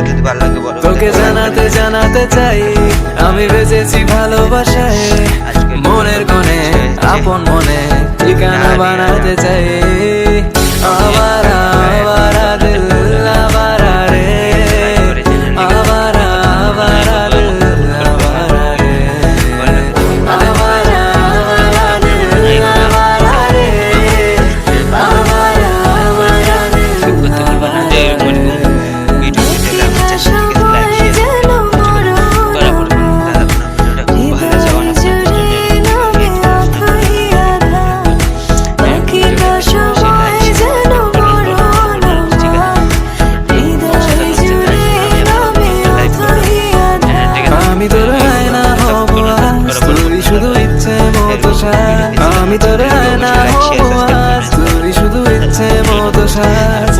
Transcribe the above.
আল্লাহকে তুমি আল্লাহকে বলো। তোকে জানাতে জানাতে চাই আমি বেঁচেছি ভালোবাসায়। মনের কোণে আপন মনে ঠিকানা বানাতে চাই। আমি তোরে না তুই শুধু ইচ্ছে মতো সাজ